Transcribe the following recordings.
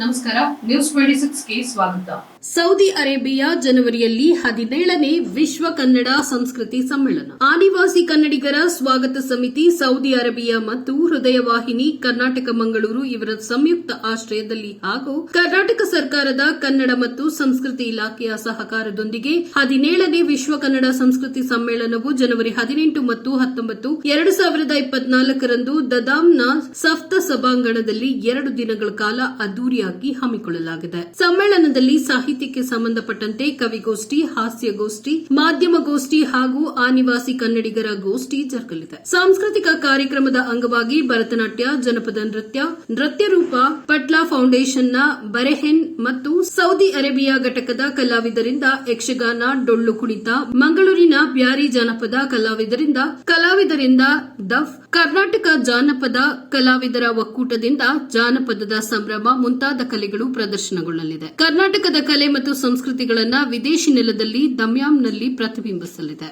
ನಮಸ್ಕಾರ news twenty ಗೆ ಸ್ವಾಗತ. ಸೌದಿ ಅರೇಬಿಯಾ ಜನವರಿಯಲ್ಲಿ ಹದಿನೇಳನೇ ವಿಶ್ವ ಕನ್ನಡ ಸಂಸ್ಕೃತಿ ಸಮ್ಮೇಳನ. ಆದಿವಾಸಿ ಕನ್ನಡಿಗರ ಸ್ವಾಗತ ಸಮಿತಿ, ಸೌದಿ ಅರೇಬಿಯಾ ಮತ್ತು ಹೃದಯ ವಾಹಿನಿ ಕರ್ನಾಟಕ ಮಂಗಳೂರು ಇವರ ಸಂಯುಕ್ತ ಆಶ್ರಯದಲ್ಲಿ ಹಾಗೂ ಕರ್ನಾಟಕ ಸರ್ಕಾರದ ಕನ್ನಡ ಮತ್ತು ಸಂಸ್ಕೃತಿ ಇಲಾಖೆಯ ಸಹಕಾರದೊಂದಿಗೆ ಹದಿನೇಳನೇ ವಿಶ್ವ ಕನ್ನಡ ಸಂಸ್ಕೃತಿ ಸಮ್ಮೇಳನವು ಜನವರಿ ಹದಿನೆಂಟು ಮತ್ತು ಹತ್ತೊಂಬತ್ತು ಎರಡು ಸಾವಿರದ ಇಪ್ಪತ್ನಾಲ್ಕರಂದು ದದಾಂನ ಸಪ್ತ ಸಭಾಂಗಣದಲ್ಲಿ ಎರಡು ದಿನಗಳ ಕಾಲ ಅದ್ದೂರಿಯಾಗಿ ಹಮ್ಮಿಕೊಳ್ಳಲಾಗಿದೆ. ಸಮ್ಮೇಳನದಲ್ಲಿ ಸಾಹಿತ್ಯಕ್ಕೆ ಸಂಬಂಧಪಟ್ಟಂತೆ ಕವಿಗೋಷ್ಠಿ, ಹಾಸ್ಯಗೋಷ್ಠಿ ಮಾಧ್ಯಮಗೋಷ್ಠಿ ಹಾಗೂ ಆನಿವಾಸಿ ಕನ್ನಡಿಗರ ಗೋಷ್ಠಿ ಜರುಗಲಿದೆ. ಸಾಂಸ್ಕೃತಿಕ ಕಾರ್ಯಕ್ರಮದ ಅಂಗವಾಗಿ ಭರತನಾಟ್ಯ, ಜನಪದ ನೃತ್ಯ ನೃತ್ಯ ರೂಪ, ಪಟ್ಲಾ ಫೌಂಡೇಶನ್ನ ಬರೆಹೆನ್ ಮತ್ತು ಸೌದಿ ಅರೇಬಿಯಾ ಘಟಕದ ಕಲಾವಿದರಿಂದ ಯಕ್ಷಗಾನ, ಡೊಳ್ಳು ಕುಣಿತ, ಮಂಗಳೂರಿನ ಬ್ಯಾರಿ ಜಾನಪದ ಕಲಾವಿದರಿಂದ ಕಲಾವಿದರಿಂದ ದಫ್ ಕರ್ನಾಟಕ ಜಾನಪದ ಕಲಾವಿದರ ಒಕ್ಕೂಟದಿಂದ ಜಾನಪದದ ಸಂಭ್ರಮ ಮುಂತಾದ ಕಲೆಗಳು ಪ್ರದರ್ಶನಗೊಳ್ಳಲಿದೆ. ಕರ್ನಾಟಕದ ಕಲೆ ಮತ್ತು ಸಂಸ್ಕೃತಿಗಳನ್ನ ವಿದೇಶಿ ನೆಲದಲ್ಲಿ ದಮ್ಯಾಂನಲ್ಲಿ ಪ್ರತಿಬಿಂಬಿಸಲಿದೆ.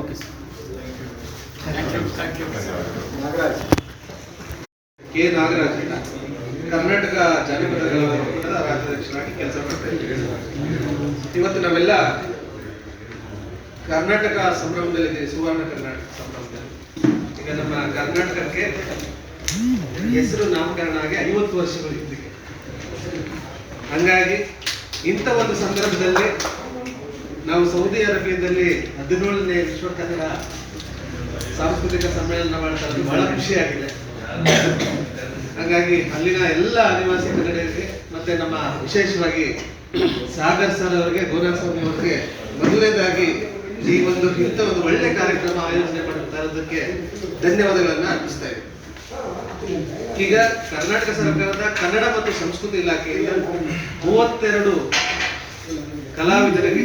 ಓಕೆ ಕೆ ನಾಗರಾಜ್ ಕರ್ನಾಟಕ ಜಾನಪದ ಕಲಾವಿದರ ಒಕ್ಕೂಟದ ರಾಜ್ಯಾಧ್ಯಕ್ಷರಾಗಿ ಕೆಲಸ ಮಾಡ್ತಾ ಇದ್ದೀವಿ ಇವತ್ತು ನಾವೆಲ್ಲ ಕರ್ನಾಟಕ ಸಂಭ್ರಮದಲ್ಲಿದ್ದೀವಿ ಸುವರ್ಣ ಕರ್ನಾಟಕ ಸಂಭ್ರಮದಲ್ಲಿ. ಈಗ ನಮ್ಮ ಕರ್ನಾಟಕಕ್ಕೆ ಹೆಸರು ನಾಮಕರಣ ಆಗಿ ಐವತ್ತು ವರ್ಷಗಳು ಇದ್ದಕ್ಕೆ ಹಂಗಾಗಿ ಇಂಥ ಒಂದು ಸಂದರ್ಭದಲ್ಲಿ ನಾವು ಸೌದಿ ಅರೇಬಿಯಾದಲ್ಲಿ ಹದಿನೇಳನೇ ವಿಶ್ವ ಕನ್ನಡ ಸಾಂಸ್ಕೃತಿಕ ಸಮ್ಮೇಳನ ಮಾಡ್ತಾ ಬಹಳ ಖುಷಿಯಾಗಿದೆ. ಹಾಗಾಗಿ ಅಲ್ಲಿನ ಎಲ್ಲ ಆದಿವಾಸಿ ಕನ್ನಡಿಗರಿಗೆ ಮತ್ತೆ ನಮ್ಮ ವಿಶೇಷವಾಗಿ ಸಾಗರ್ ಸರ್ ಅವರಿಗೆ ಗೋನಾಸ್ವಾಮಿ ಅವರಿಗೆ ಮೊದಲನೇದಾಗಿ ಈ ಒಂದು ಇಂಥ ಒಂದು ಒಳ್ಳೆ ಕಾರ್ಯಕ್ರಮ ಆಯೋಜನೆ ಮಾಡುತ್ತಾ ಇರೋದಕ್ಕೆ ಧನ್ಯವಾದಗಳನ್ನು ಅರ್ಪಿಸ್ತಾ ಇದ್ದೀನಿ. ಈಗ ಕರ್ನಾಟಕ ಸರ್ಕಾರದ ಕನ್ನಡ ಮತ್ತು ಸಂಸ್ಕೃತಿ ಇಲಾಖೆಯಿಂದ ಮೂವತ್ತೆರಡು ಕಲಾವಿದರಿಗೆ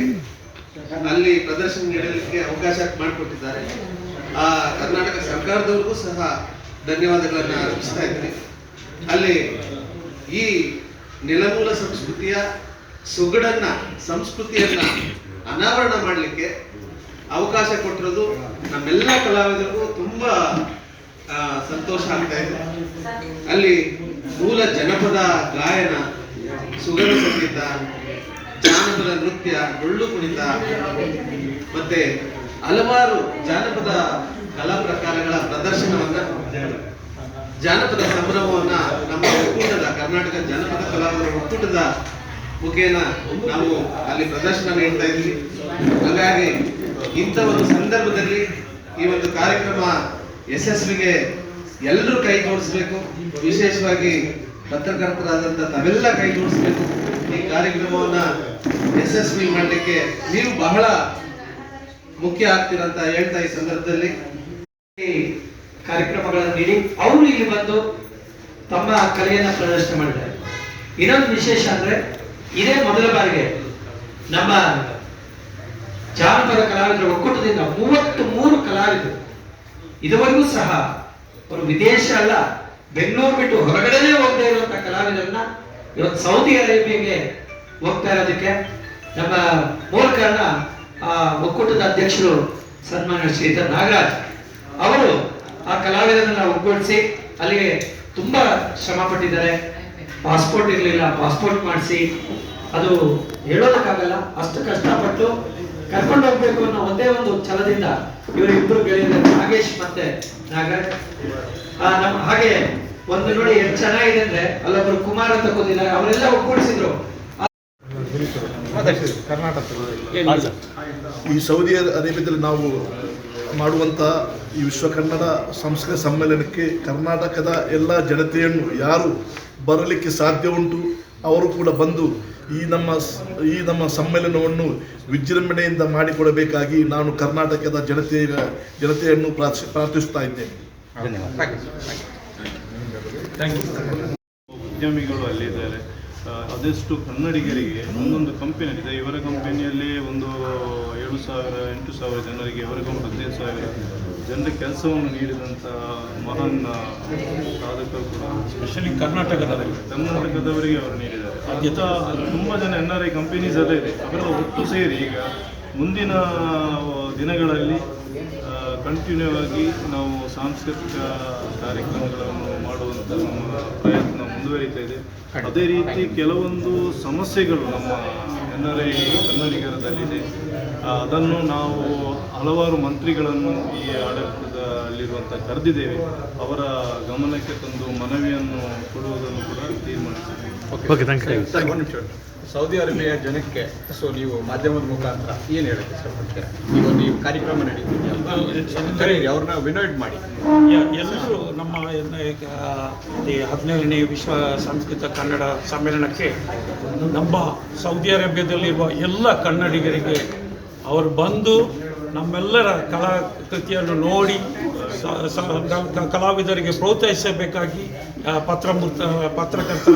ಅಲ್ಲಿ ಪ್ರದರ್ಶನ ನೀಡಲಿಕ್ಕೆ ಅವಕಾಶ ಮಾಡಿಕೊಟ್ಟಿದ್ದಾರೆ. ಆ ಕರ್ನಾಟಕ ಸರ್ಕಾರದವ್ರಿಗೂ ಸಹ ಧನ್ಯವಾದಗಳನ್ನು ಅರ್ಪಿಸ್ತಾ ಇದ್ದೀನಿ. ಅಲ್ಲಿ ಈ ನೆಲಮೂಲ ಸಂಸ್ಕೃತಿಯ ಸೊಗಡನ್ನ, ಸಂಸ್ಕೃತಿಯನ್ನ ಅನಾವರಣ ಮಾಡಲಿಕ್ಕೆ ಅವಕಾಶ ಕೊಟ್ಟಿರೋದು ನಮ್ಮೆಲ್ಲ ಕಲಾವಿದರಿಗೂ ತುಂಬಾ ಸಂತೋಷ ಆಗ್ತಾ ಇದೆ. ಅಲ್ಲಿ ಮೂಲ ಜನಪದ ಗಾಯನ, ಸುಗಮ ಸಂಗೀತ, ಜಾನಪದ ನೃತ್ಯ, ಡೊಳ್ಳು ಕುಣಿತ, ಮತ್ತೆ ಹಲವಾರು ಜಾನಪದ ಕಲಾ ಪ್ರಕಾರಗಳ ಪ್ರದರ್ಶನವನ್ನ, ಜಾನಪದ ಸಂಭ್ರಮವನ್ನ ನಮ್ಮ ಒಕ್ಕೂಟದ, ಕರ್ನಾಟಕ ಜಾನಪದ ಕಲಾವಿದರ ಒಕ್ಕೂಟದ ಮುಖೇನ ನಾವು ಅಲ್ಲಿ ಪ್ರದರ್ಶನ ನೀಡ್ತಾ ಇದ್ವಿ. ಹಾಗಾಗಿ ಇಂಥ ಒಂದು ಸಂದರ್ಭದಲ್ಲಿ ಈ ಒಂದು ಕಾರ್ಯಕ್ರಮ ಯಶಸ್ವಿಗೆ ಎಲ್ಲರೂ ಕೈ ಜೋಡಿಸ್ಬೇಕು. ವಿಶೇಷವಾಗಿ ಪತ್ರಕರ್ತರಾದಂಥ ತಾವೆಲ್ಲ ಕೈ ಜೋಡಿಸ್ಬೇಕು. ಈ ಕಾರ್ಯಕ್ರಮವನ್ನ ಯಶಸ್ವಿ ಮಾಡಲಿಕ್ಕೆ ನೀವು ಬಹಳ ಮುಖ್ಯ ಆಗ್ತೀರಂತ ಹೇಳ್ತಾ ಈ ಸಂದರ್ಭದಲ್ಲಿ. ಕಾರ್ಯಕ್ರಮಗಳನ್ನು ನೀಡಿ ಅವರು ಇಲ್ಲಿ ಬಂದು ತಮ್ಮ ಕಲೆಯನ್ನ ಪ್ರದರ್ಶನ ಮಾಡಿದ್ದಾರೆ. ಇನ್ನೊಂದು ವಿಶೇಷ ಅಂದ್ರೆ ಇದೇ ಮೊದಲ ಬಾರಿಗೆ ನಮ್ಮ ಜಾನಪದ ಕಲಾವಿದರ ಒಕ್ಕೂಟದಿಂದ ಮೂವತ್ತು ಮೂರು ಕಲಾವಿದರು ಇದುವರೆಗೂ ಸಹ ಅವರು ವಿದೇಶ ಅಲ್ಲ, ಬೆಂಗಳೂರು ಬಿಟ್ಟು ಹೊರಗಡೆನೇ ಹೋಗದೆ ಇರುವಂತ ಕಲಾವಿದರನ್ನ ಇವತ್ತು ಸೌದಿ ಅರೇಬಿಯಾಗೆ ಹೋಗ್ತಾ ಇರೋದಕ್ಕೆ ನಮ್ಮ ಮೂಲ ಕಾರಣ ಆ, ಒಕ್ಕೂಟದ ಅಧ್ಯಕ್ಷರು ಸನ್ಮಾನ್ಯ ಶ್ರೀಧರ್ ನಾಗರಾಜ್ ಅವರು ಆ ಕಲಾವಿದರನ್ನ ಒಗ್ಗೂಡಿಸಿ ಅಲ್ಲಿಗೆ ತುಂಬಾ ಶ್ರಮ ಪಟ್ಟಿದ್ದಾರೆ. ಪಾಸ್ಪೋರ್ಟ್ ಇರಲಿಲ್ಲ, ಪಾಸ್ಪೋರ್ಟ್ ಮಾಡಿಸಿ. ಅದು ಹೇಳೋದಕ್ಕಾಗಲ್ಲ, ಅಷ್ಟು ಕಷ್ಟಪಟ್ಟು ಕರ್ಕೊಂಡು ಹೋಗ್ಬೇಕು ಅನ್ನೋ ಒಂದೇ ಒಂದು ಛಲದಿಂದ ಇವರಿಬ್ಬರು ಗೆಳೆಯರು ನಾಗೇಶ್ ಮತ್ತೆ ನಾಗರಾಜ್. ಆ, ನಮ್ಮ ಹಾಗೆ ಒಂದು ನೋಡಿ ಎಷ್ಟು ಚೆನ್ನಾಗಿದೆ ಅಂದ್ರೆ ಅಲ್ಲೊಬ್ರು ಕುಮಾರ್ ಅಂತ ಕೂತಿದ್ದಾರೆ ಅವರೆಲ್ಲ ಒಗ್ಗೂಡಿಸಿದ್ರು. ಈ ಸೌದಿ ಅರೇಬಿಯಾದಲ್ಲಿ ನಾವು ಮಾಡುವಂಥ ಈ ವಿಶ್ವ ಕನ್ನಡ ಸಂಸ್ಕೃತ ಸಮ್ಮೇಳನಕ್ಕೆ ಕರ್ನಾಟಕದ ಎಲ್ಲ ಜನತೆಯನ್ನು ಯಾರು ಬರಲಿಕ್ಕೆ ಸಾಧ್ಯ ಉಂಟು ಅವರು ಕೂಡ ಬಂದು ಈ ನಮ್ಮ ಈ ನಮ್ಮ ಸಮ್ಮೇಳನವನ್ನು ವಿಜೃಂಭಣೆಯಿಂದ ಮಾಡಿಕೊಡಬೇಕಾಗಿ ನಾನು ಕರ್ನಾಟಕದ ಜನತೆಯ ಜನತೆಯನ್ನು ಪ್ರಾರ್ಥಿ ಪ್ರಾರ್ಥಿಸ್ತಾ ಇದ್ದೇನೆ. ಉದ್ಯಮಿಗಳು ಅಲ್ಲಿದ್ದಾರೆ ಇದ್ದಾರೆ. ಅದೆಷ್ಟು ಕನ್ನಡಿಗರಿಗೆ ಒಂದೊಂದು ಕಂಪನಿ ಇದೆ ಇವರ ಕಂಪನಿಯಲ್ಲಿ ಒಂದು ಏಳು ಸಾವಿರ ಎಂಟು ಸಾವಿರ ಜನರಿಗೆ ಇವರಿಗೆ ಒಂದು ಹದಿನೈದು ಸಾವಿರ ಜನರ ಕೆಲಸವನ್ನು ನೀಡಿದಂಥ ಮಹಾನ್ ಸಾಧಕರು ಕೂಡ ಸ್ಪೆಷಲಿ ಕರ್ನಾಟಕದವರಿಗೆ. ಕರ್ನಾಟಕದವರಿಗೆ ಅವರು ನೀಡಿದ್ದಾರೆ. ತುಂಬ ಜನ ಎನ್ ಆರ್ ಐ ಕಂಪನೀಸ್ ಎಲ್ಲ ಇದೆ. ಅವೆಲ್ಲ ಒಟ್ಟು ಸೇರಿ ಈಗ ಮುಂದಿನ ದಿನಗಳಲ್ಲಿ ಕಂಟಿನ್ಯೂ ಆಗಿ ನಾವು ಸಾಂಸ್ಕೃತಿಕ ಕಾರ್ಯಕ್ರಮಗಳನ್ನು ಮಾಡುವಂಥ ನಮ್ಮ ಪ್ರಯತ್ನ ಮುಂದುವರಿತಾ ಇದೆ. ಅದೇ ರೀತಿ ಕೆಲವೊಂದು ಸಮಸ್ಯೆಗಳು ನಮ್ಮ ಎನ್ ಆರ್ ಐ ಕನ್ನಡಿಗರದಲ್ಲಿದೆ. ಅದನ್ನು ನಾವು ಹಲವಾರು ಮಂತ್ರಿಗಳನ್ನು ಈ ಆಡಳಿತದಲ್ಲಿರುವಂಥ ಕರೆದಿದ್ದೇವೆ ಅವರ ಗಮನಕ್ಕೆ ತಂದು ಮನವಿಯನ್ನು ಕೊಡುವುದನ್ನು ಕೂಡ ತೀರ್ಮಾನಿಸಿದ್ದೇವೆ ಸೌದಿ ಅರೇಬಿಯಾ ಜನಕ್ಕೆ ಸೊ ನೀವು ಮಾಧ್ಯಮದ ಮುಖಾಂತರ ಏನು ಹೇಳಕ್ಕೆ ಇಷ್ಟಪಡ್ತೀರಾ? ಈ ಒಂದು ಈ ಕಾರ್ಯಕ್ರಮ ನಡೀತೀವಿ ಕರೀರಿ ಅವ್ರನ್ನ ವಿನೋಯ್ಟ್ ಮಾಡಿ. ಎಲ್ಲರೂ ನಮ್ಮ ಹದಿನೇಳನೇ ವಿಶ್ವ ಸಂಸ್ಕೃತ ಕನ್ನಡ ಸಮ್ಮೇಳನಕ್ಕೆ ನಮ್ಮ ಸೌದಿ ಅರೇಬಿಯಾದಲ್ಲಿರುವ ಎಲ್ಲ ಕನ್ನಡಿಗರಿಗೆ ಅವರು ಬಂದು ನಮ್ಮೆಲ್ಲರ ಕಲಾಕೃತಿಯನ್ನು ನೋಡಿ ಕಲಾವಿದರಿಗೆ ಪ್ರೋತ್ಸಾಹಿಸಬೇಕಾಗಿ ಪತ್ರ ಪತ್ರಕರ್ತರ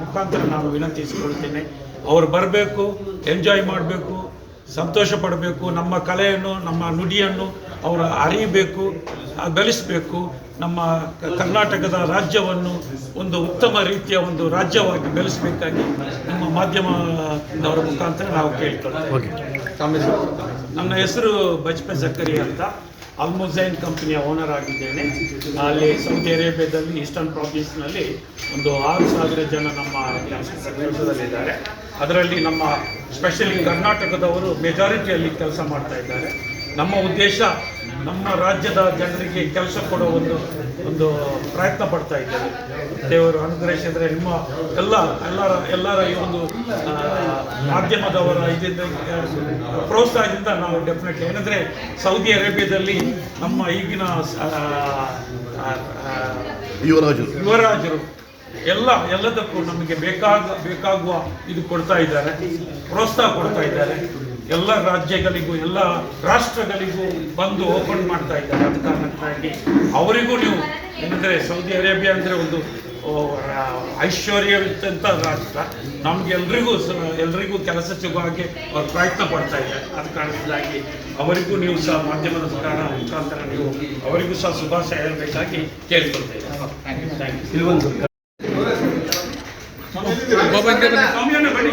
ಮುಖಾಂತರ ನಾನು ವಿನಂತಿಸಿಕೊಳ್ತೇನೆ. ಅವರು ಬರಬೇಕು ಎಂಜಾಯ್ ಮಾಡಬೇಕು ಸಂತೋಷ ಪಡಬೇಕು ನಮ್ಮ ಕಲೆಯನ್ನು ನಮ್ಮ ನುಡಿಯನ್ನು ಅವರು ಅರಿಯಬೇಕು ಬೆಳೆಸಬೇಕು ನಮ್ಮ ಕರ್ನಾಟಕದ ರಾಜ್ಯವನ್ನು ಒಂದು ಉತ್ತಮ ರೀತಿಯ ಒಂದು ರಾಜ್ಯವಾಗಿ ಬೆಳೆಸಬೇಕಾಗಿ ನಮ್ಮ ಮಾಧ್ಯಮದವರ ಮುಖಾಂತರ ನಾವು ಕೇಳ್ತೇವೆ ನನ್ನ ಹೆಸರು ಬಜ್ಪೆ ಸಕ್ಕರಿ ಅಂತ. ಅಲ್ಮುಜೈನ್ ಕಂಪನಿಯ ಓನರ್ ಆಗಿದ್ದೇನೆ. ಅಲ್ಲಿ ಸೌದಿ ಅರೇಬಿಯಾದಲ್ಲಿ ಈಸ್ಟರ್ನ್ ಪ್ರಾವಿನ್ಸ್ನಲ್ಲಿ ಒಂದು ಆರು ಸಾವಿರ ಜನ ನಮ್ಮ ಕೆಲಸದಲ್ಲಿದ್ದಾರೆ. ಅದರಲ್ಲಿ ನಮ್ಮ ಸ್ಪೆಷಲಿ ಕರ್ನಾಟಕದವರು ಮೆಜಾರಿಟಿಯಲ್ಲಿ ಕೆಲಸ ಮಾಡ್ತಾ ಇದ್ದಾರೆ. ನಮ್ಮ ಉದ್ದೇಶ ನಮ್ಮ ರಾಜ್ಯದ ಜನರಿಗೆ ಕೆಲಸ ಕೊಡೋ ಒಂದು ಒಂದು ಪ್ರಯತ್ನ ಪಡ್ತಾ ಇದ್ದೇವೆ. ದೇವರು ಅನುಗ್ರಹಿಸಿದರೆ ನಿಮ್ಮ ಎಲ್ಲ ಎಲ್ಲರ ಎಲ್ಲರ ಈ ಒಂದು ಮಾಧ್ಯಮದವರ ಇದರಿಂದ ಪ್ರೋತ್ಸಾಹದಿಂದ ನಾವು ಡೆಫಿನೆಟ್ಲಿ ಏನಂದರೆ ಸೌದಿ ಅರೇಬಿಯಾದಲ್ಲಿ ನಮ್ಮ ಈಗಿನ ಯುವರಾಜರು. ಯುವರಾಜರು ಎಲ್ಲ ಎಲ್ಲದಕ್ಕೂ ನಮಗೆ ಬೇಕಾಗ ಬೇಕಾಗುವ ಇದು ಕೊಡ್ತಾ ಇದ್ದಾರೆ ಪ್ರೋತ್ಸಾಹ ಕೊಡ್ತಾ ಇದ್ದಾರೆ. ಎಲ್ಲ ರಾಜ್ಯಗಳಿಗೂ ಎಲ್ಲ ರಾಷ್ಟ್ರಗಳಿಗೂ ಬಂದು ಓಪನ್ ಮಾಡ್ತಾ ಇದ್ದಾರೆ. ಅಂತ ಕಾರಣಕ್ಕಾಗಿ ಅವರಿಗೂ ನೀವು ಏನಂದರೆ ಸೌದಿ ಅರೇಬಿಯಾ ಅಂದರೆ ಒಂದು ಐಶ್ವರ್ಯವಿದ್ದಂಥ ರಾಷ್ಟ್ರ. ನಮಗೆಲ್ರಿಗೂ ಎಲ್ರಿಗೂ ಸ ಎಲ್ರಿಗೂ ಕೆಲಸ ಸಿಗುವ ಹಾಗೆ ಅವ್ರು ಪ್ರಯತ್ನ ಪಡ್ತಾ ಇದ್ದಾರೆ. ಅದು ಕಾರಣದಿಂದಾಗಿ ಅವರಿಗೂ ನೀವು ಸಹ ಮಾಧ್ಯಮದ ಮುಖಾಂತರ ಮುಖಾಂತರ ನೀವು ಅವರಿಗೂ ಸಹ ಶುಭಾಶಯ ಹೇಳಬೇಕಾಗಿ ಕೇಳ್ಕೊಳ್ತೇವೆ ಥ್ಯಾಂಕ್ ಯು ಸ್ವಾಮಿಯವ್ರೇ ಬನ್ನಿ.